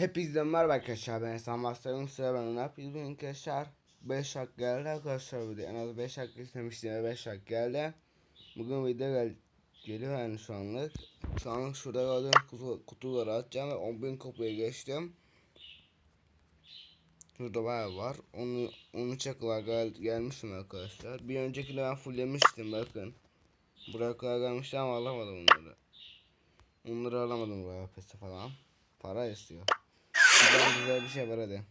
Hepinizden merhaba arkadaşlar? Ben Esen Bastırım sıra ben ne yapıyoruz bugün arkadaşlar. 5 hak geldi arkadaşlar video en az 5 hak istemiştim ve 5 hak geldi. Bugün video gel geliyor yani şu anlık. Şu anlık şurada gördüğünüz kutu, kutuları atacağım ve 10.000 kopya geçtim. Şurada bayağı var. Onu onu çakılar gel, gelmişim arkadaşlar. Bir öncekini ben fulllemiştim bakın. Buraya kadar gelmişti ama alamadım onları. Onları alamadım buraya pesi falan. Para istiyor Güzel güzel bir şey var hadi.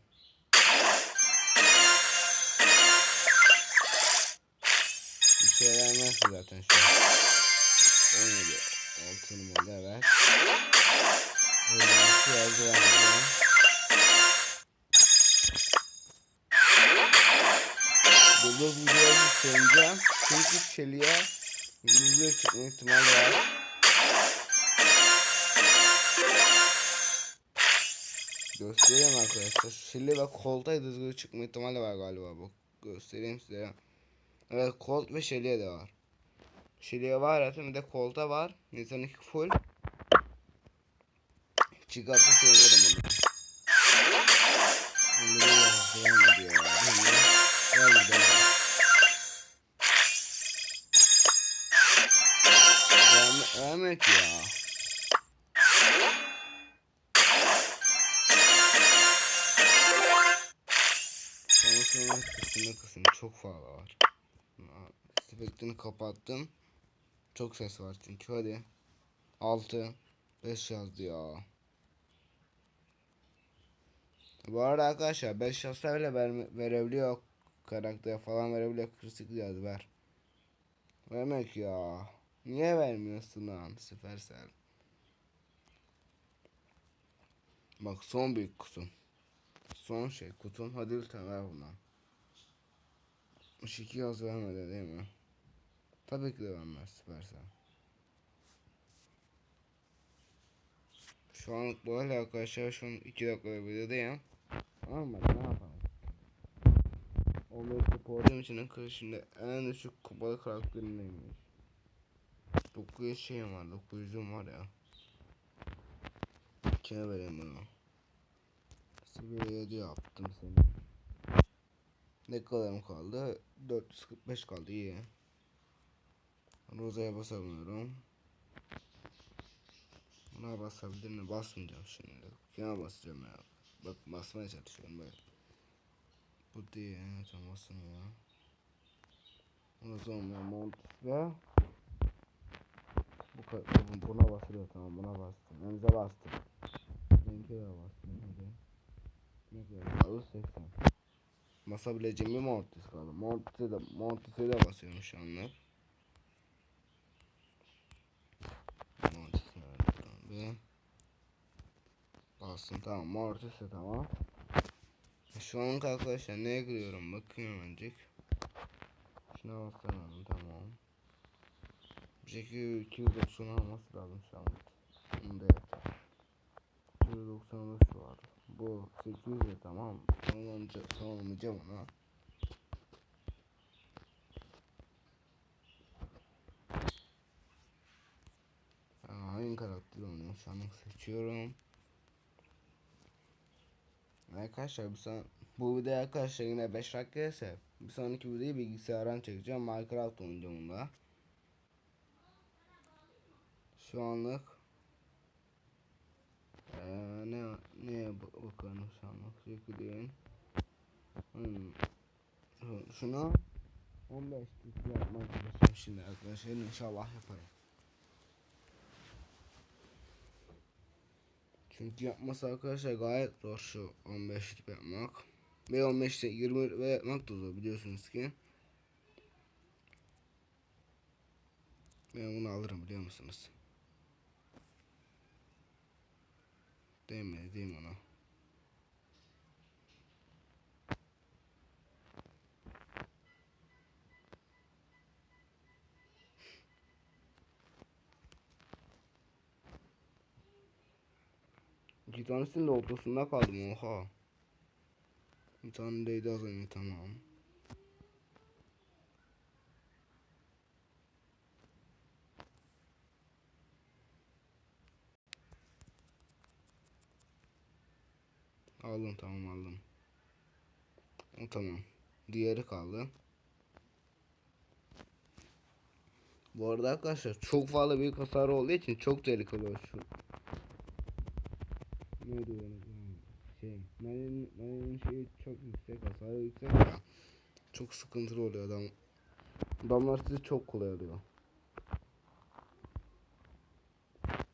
Bir şey vermez zaten şu an. 17 6 numara ver. Öyle yazı vermedi. Google videoyu söyleyeceğim. Çünkü Shelly'e Google çıkma ihtimali var. Göstereyim arkadaşlar. Şili ve Colt'a düzgün çıkma ihtimali var galiba bu. Göstereyim size. Evet Colt ve Shelly'e de var. Shelly'e var zaten bir de Colt'a var. Nisan 2 full. Çıkarsa söylüyorum. Verme, vermek ya. Konuşmanın kısmı çok fazla var. Spektrini kapattım. Çok ses var çünkü hadi. 6 5 yazdı ya. Bu arada arkadaşlar 5 yazsa bile verme, verebiliyor karakter falan verebiliyor 48 yaz ver. Vermek ya. Niye vermiyorsun lan Süpersel? Bak son büyük kutum. Son şey kutum. Hadi lütfen ver bundan. 62 yaz vermedi değil mi? Tabii ki de vermez Süpersel. Şu an böyle arkadaşlar şu an 2 dakika videodayım. Tamam mı? Ne yapalım? 15 kupa olduğum için arkadaşımda en düşük kupalı karakterimdeymiş. 900 şeyim var 900'üm var ya. Kime vereyim bunu? Seviye 7 yaptım seni. Ne Dakikalarım kaldı. 445 kaldı iyi. Roza'ya basamıyorum. Buna basabilir mi? Basmayacağım şimdi. Kime basacağım ya? Bak basmaya çalışıyorum böyle. Bu değil. Evet basmıyor. Roza olmuyor. Mont ve bu kadar. Buna basılıyor tamam. Buna bastım. Önce bastım. Benimki de bastım. Hadi. Ne kadar? 80. Masa bileceğim bir mortis kaldı. Mortis'e de, mortis'e de basıyorum şu anda. Mortis nerede? Bastım tamam. Mortis'e tamam. Şu an arkadaşlar neye giriyorum bakıyorum öncek. Şuna basalım tamam. Jeki 290 alması lazım şu an. Onu da yapalım. 295 var. Bu 800 de tamam. Tamamlayacağım, tamamlayacağım ona. Ben hangi karakter oynuyorum şu anlık seçiyorum. Arkadaşlar bu son bu video arkadaşlar yine 5 dakika ise bir sonraki videoyu bilgisayardan çekeceğim. Minecraft oynayacağım onda. Şu anlık ee, ne ne bakalım şu anlık çekileyim. Hmm. Şu- Şuna 15 dakika yapmak çalışıyorum şimdi arkadaşlar inşallah yaparım. Çünkü yapması arkadaşlar gayet zor şu 15 tip yapmak. Ve 15'te 20 ve yapmak da zor biliyorsunuz ki. Ben bunu alırım biliyor musunuz? Değil mi? Ona? İki tanesinin de ortasında kaldım oha. Bir tane değdi az önce tamam. Aldım tamam aldım. O tamam. Diğeri kaldı. Bu arada arkadaşlar çok fazla büyük hasar olduğu için çok tehlikeli oluyor şu. Ne diyorum şey, Nani'nin Nani'nin şeyi çok yüksek, hasarı yüksek. Çok sıkıntılı oluyor adam. Adamlar sizi çok kolay alıyor.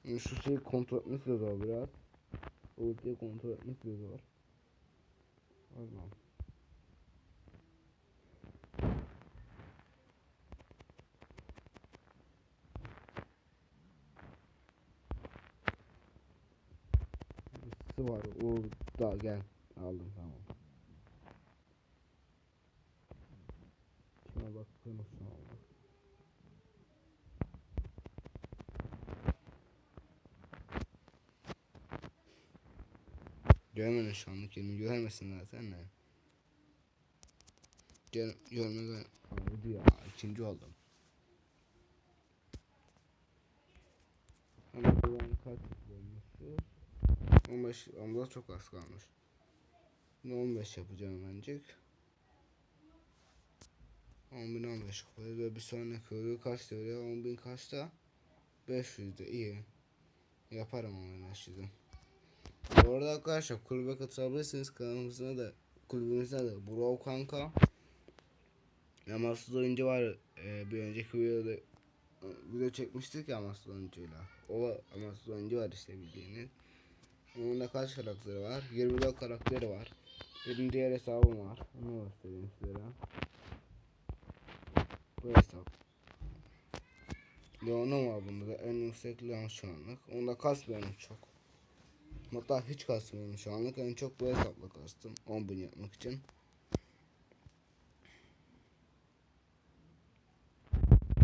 Şu şeyi kontrol etmesi de zor biraz. Ultiyi kontrol etmesi de zor. Allah'ım. Birisi var. Orada gel. Aldım tamam. Şuna bakıyorum şu anda. Görmedin şu anlık yerimi görmesin zaten de. Gör, görme gör. Oldu ya ikinci oldum. Ben kaç olmuştu? 15 ama çok az kalmış. Şimdi 15 yapacağım bence. 10.000 15 koyuyor ve bir sonraki oluyor kaç oluyor 10.000 kaçta 500 de iyi yaparım ama 500'ü bu arada arkadaşlar kulübe katılabilirsiniz. Kanalımıza da kulübümüzde de. Bro kanka. Yamassız oyuncu var. Ee, bir önceki videoda e, video çekmiştik ya Yamassız oyuncuyla. O Yamassız oyuncu var işte bildiğiniz. Onun da kaç karakteri var? 24 karakteri var. Benim diğer hesabım var. Onu göstereyim sizlere. Bu hesap. Leon'um var bunda da. En yüksek Leon şu anlık. Onda kasmıyorum çok. Hatta hiç kasmıyorum şu anlık. En çok bu hesapla kastım. 10 bin yapmak için.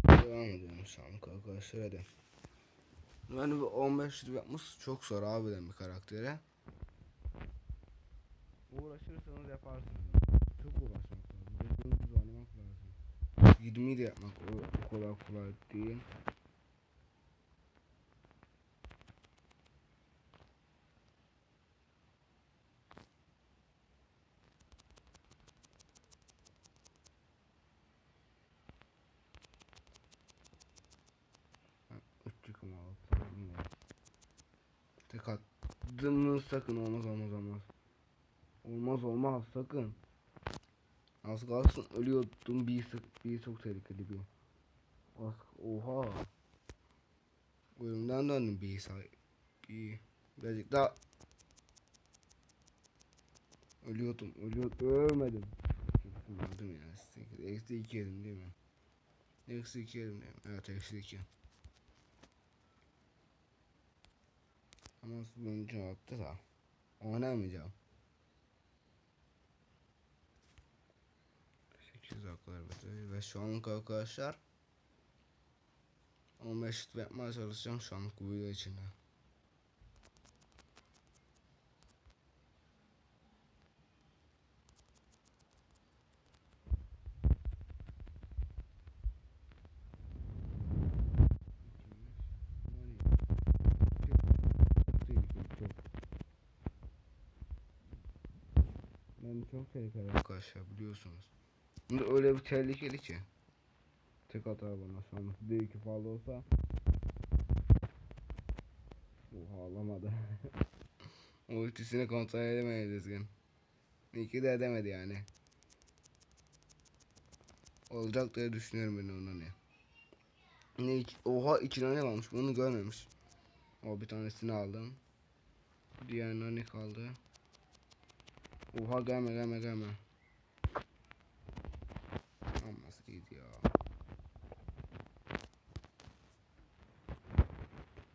Devam ediyorum şu anlık arkadaşlar hadi. Yani bu 15 yıl yapması çok zor abiden bir karaktere. Uğraşırsanız yaparsınız. Çok uğraşmak lazım. Gözünüzü oynamak lazım. 20 de yapmak kadar kolay değil. Üçlük mü altı bilmiyorum. Tek attığımız sakın olmaz olmaz olmaz. Olmaz olmaz sakın. Az kalsın ölüyordum bir sık bir çok tehlikeli bir. Az oha. Oyundan döndüm bir say bir birazcık daha ölüyordum ölüyordum ölmedim. Öldüm ya. Eksi iki yedim değil mi? Eksi iki yedim değil mi? Evet eksi iki. Ama sonucu attı da. Oynamayacağım. 8 dakika evet. Ve şu anlık arkadaşlar 15 yapmaya çalışacağım şu anlık bu video içinde. Ben çok tehlikeli arkadaşlar biliyorsunuz. Bunda öyle bir tehlikeli ki. Tek atar bana şu an. Bir iki fazla olsa. Oha alamadı. ultisini kontrol edemedi düzgün. İki de edemedi yani. Olacak diye düşünüyorum ben onu ne. Ne iç, oha içine ne varmış bunu görmemiş. O bir tanesini aldım. Diğer ne kaldı? Oha gelme gelme gelme. Olmaz gidiyor.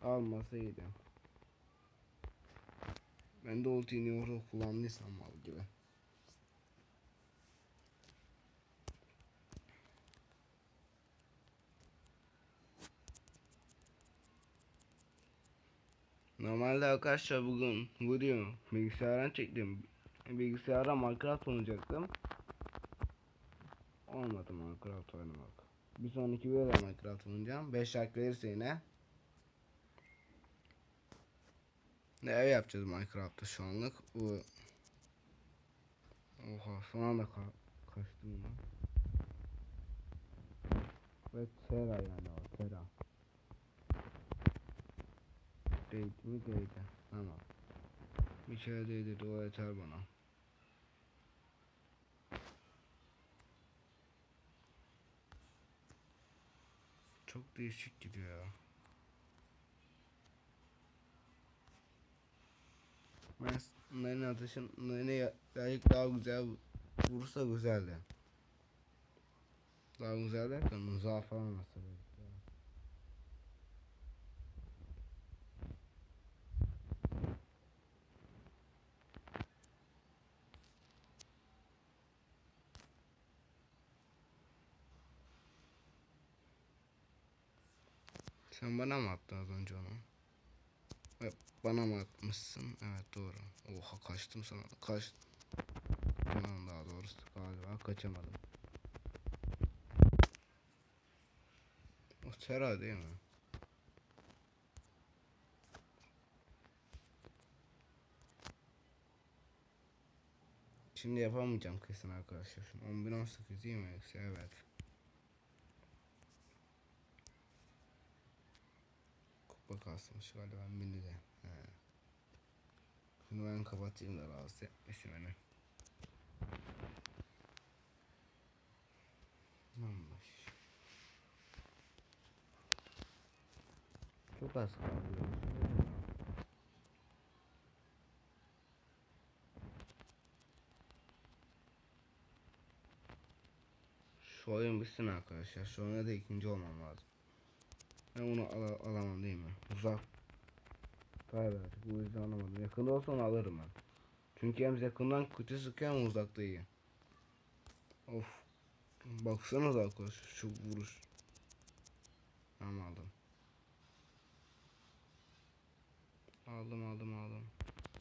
Almasaydı. Ben de ultiyi orada kullandıysam mal gibi. Normalde arkadaşlar bugün video bilgisayardan çektim. Bilgisayara Minecraft oynayacaktım. Olmadı Minecraft oynamak. Bir sonraki videoda Minecraft oynayacağım. 5 like verirse yine. Ne ev yapacağız Minecraft'ta şu anlık. Bu Oha son anda ka kaçtım lan. Ve Tera yani o Tera. Değdi mi değdi. Tamam. Bir kere değdi o yeter bana. Çok değişik gidiyor Nene atışın Nene birazcık daha güzel vursa güzeldi. Daha güzel derken uzağa falan atsa belki Sen bana mı attın az önce onu? Bana mı atmışsın? Evet doğru. Oha kaçtım sana. Kaç. Tamam daha doğrusu galiba kaçamadım. O Sera değil mi? Şimdi yapamayacağım kesin arkadaşlar. 10.018 değil mi? Evet. Kupa kasmış galiba mini de. He. Şunu ben kapatayım da rahatsız etmesin beni. Tamamdır. Çok az kaldı. Şu oyun bitsin arkadaşlar. Oyuna da ikinci olmam lazım. Ben onu al alamam değil mi? Uzak. Kaybettik. Bu yüzden alamadım. Yakında olsa onu alırım ben. Çünkü hem yakından kötü sıkıyor hem uzakta iyi. Of. Baksanıza arkadaşlar şu vuruş. Tamam aldım. Aldım aldım aldım.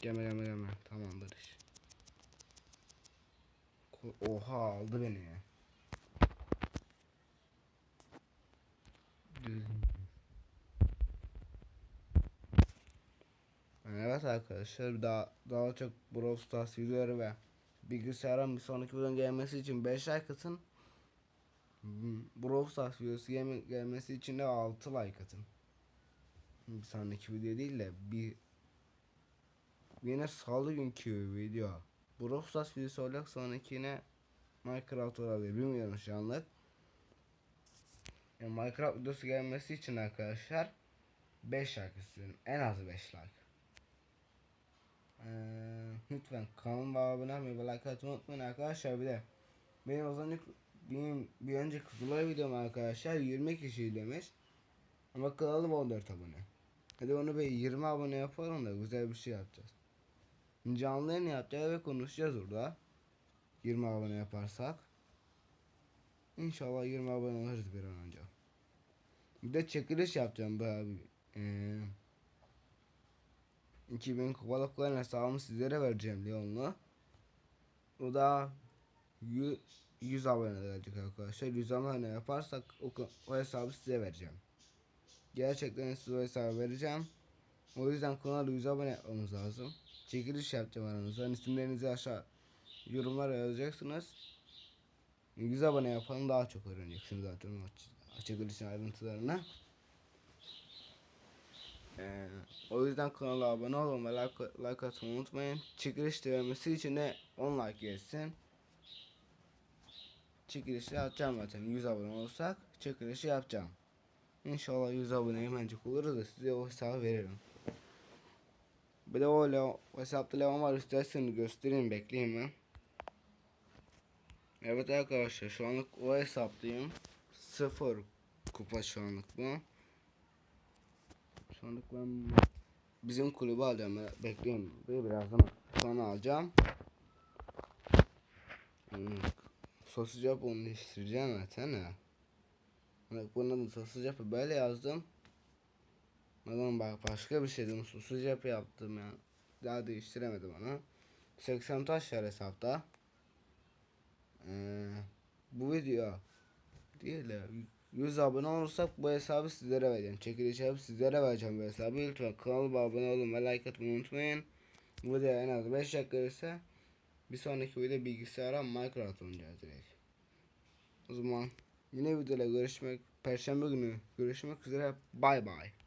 Geme geme geme. Tamamdır iş. Oha aldı beni ya. Arkadaşlar daha daha çok Brawl Stars videoları ve bilgisayarın bir sonraki videonun gelmesi için 5 like atın. Brawl Stars videosu gelme, gelmesi için de 6 like atın. Bir sonraki video değil de bir yine salı günkü video. Brawl Stars videosu olacak sonraki yine Minecraft olabilir bilmiyorum şu anlık. Yani Minecraft videosu gelmesi için arkadaşlar 5 like istiyorum. En az 5 like. Ee, lütfen kanalıma abone olmayı ve like atmayı unutmayın arkadaşlar bir de benim az önce benim bir önce Kızılay videom arkadaşlar 20 kişi demiş ama kanalım 14 abone. Hadi onu bir 20 abone yapalım da güzel bir şey yapacağız. Canlı yayın yapacağız ve konuşacağız orada. 20 abone yaparsak. İnşallah 20 abone oluruz bir an önce. Bir de çekiliş yapacağım böyle bir. Ee, 2000 kupalıkların hesabımı sizlere vereceğim Leon'la. O da 100, 100 abone gelecek arkadaşlar. 100 abone yaparsak o, o hesabı size vereceğim. Gerçekten size o hesabı vereceğim. O yüzden kanala 100 abone yapmamız lazım. Çekiliş yapacağım aranızda. İsimlerinizi aşağı yorumlara yazacaksınız. 100 abone yapalım daha çok öğreneceksiniz zaten o ayrıntılarını. Ee, o yüzden kanala abone olun ve like, like atmayı unutmayın. Çekiliş devamesi için de 10 like gelsin. Çekilişi yapacağım zaten 100 abone olursak çekilişi yapacağım. İnşallah 100 abone hemencik oluruz da size o hesabı veririm. Bir de o, Leo, o hesapta Leon var isterseniz göstereyim bekleyin ben. Evet arkadaşlar şu anlık o hesaptayım. Sıfır kupa şu anlık bu. Şu anlık ben bizim kulübü alacağım. Bekleyin. Bir birazdan sonra alacağım. Hmm. Sosyal yapı onu değiştireceğim zaten ya. Bak bunun sosyal yapı böyle yazdım. Adam bak başka bir şeydim. Sosyal yapı yaptım ya. Daha değiştiremedim onu. 80 taş var hesapta. Ee, bu video değil. 100 abone olursak bu hesabı sizlere vereceğim. Çekiliş yapıp sizlere vereceğim bu hesabı. Lütfen kanalıma abone olun ve like atmayı unutmayın. Bu video en az 5 dakika ise Bir sonraki videoda bilgisayara Minecraft oynayacağız direkt. O zaman yine videoda görüşmek Perşembe günü görüşmek üzere. Bay bay.